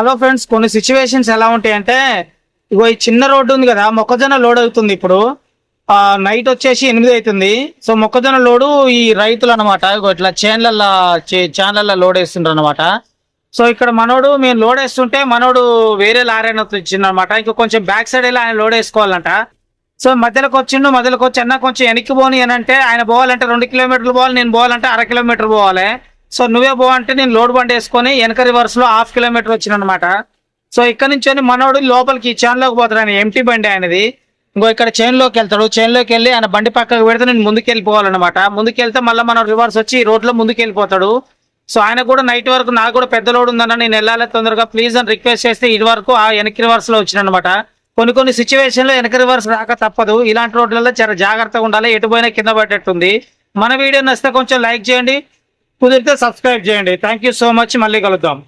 Hello friends కొన్ని situations ఎలా ఉంటాయంటే ఇగో ఈ చిన్న రోడ్డు ఉంది కదా మొక్కజొన్న లోడ్ అవుతుంది ఇప్పుడు. నైట్ వచ్చేసి ఎనిమిది అవుతుంది. సో మొక్కజొన్న లోడు ఈ రైతులు అనమాట ఇట్లా చేన్లల్లో చేన్లల్లో లోడ్ వేస్తుండ్రు అనమాట సో ఇక్కడ మనోడు మేము లోడ్ వేస్తుంటే మనోడు వేరే లారైన వచ్చిందనమాట ఇంకా కొంచెం బ్యాక్ సైడ్ వెళ్ళి ఆయన లోడ్ వేసుకోవాలంట. సో మధ్యలోకి వచ్చిండు మధ్యలోకి వచ్చి అన్న కొంచెం వెనక్కి పోని అని అంటే ఆయన పోవాలంటే రెండు కిలోమీటర్లు పోవాలి నేను పోవాలంటే అర కిలోమీటర్ పోవాలి. సో నువ్వే పోవంటే నేను లోడ్ బండి వేసుకొని వెనక రివర్స్లో హాఫ్ కిలోమీటర్ వచ్చిన అనమాట సో ఇక్కడ నుంచి మనోడు లోపలికి చైన్లోకి పోతాడు ఆయన ఎంటీ బండి ఆయనది. ఇంకో ఇక్కడ చైన్లోకి వెళ్తాడు. చైన్లోకి వెళ్ళి ఆయన బండి పక్కకు పెడితే నేను ముందుకు వెళ్ళిపోవాలన్నమాట ముందుకు వెళ్తే మళ్ళీ మనం రివర్స్ వచ్చి ఈ రోడ్లో ముందుకెళ్ళిపోతాడు. ముందుకు వెళ్ళిపోతాడు సో ఆయన కూడా నైట్ వరకు నాకు కూడా పెద్ద లోడ్ ఉందన్న నేను వెళ్ళాలి తొందరగా. ప్లీజ్ అని రిక్వెస్ట్ చేస్తే ఇది వరకు ఆ వెనక్కి రివర్స్లో వచ్చినమాట వచ్చిన అనమాట కొన్ని కొన్ని సిచ్యువేషన్లో వెనక రివర్స్ రాక తప్పదు. ఇలాంటి రోడ్లలో చాలా జాగ్రత్తగా ఉండాలి. ఎటుపోయినా కింద పట్టేట్టుంది మన వీడియో నచ్చితే కొంచెం లైక్ చేయండి. కుదిరితే సబ్స్క్రైబ్ చేయండి. థ్యాంక్ యూ సో మచ్ మళ్ళీ కలుద్దాం.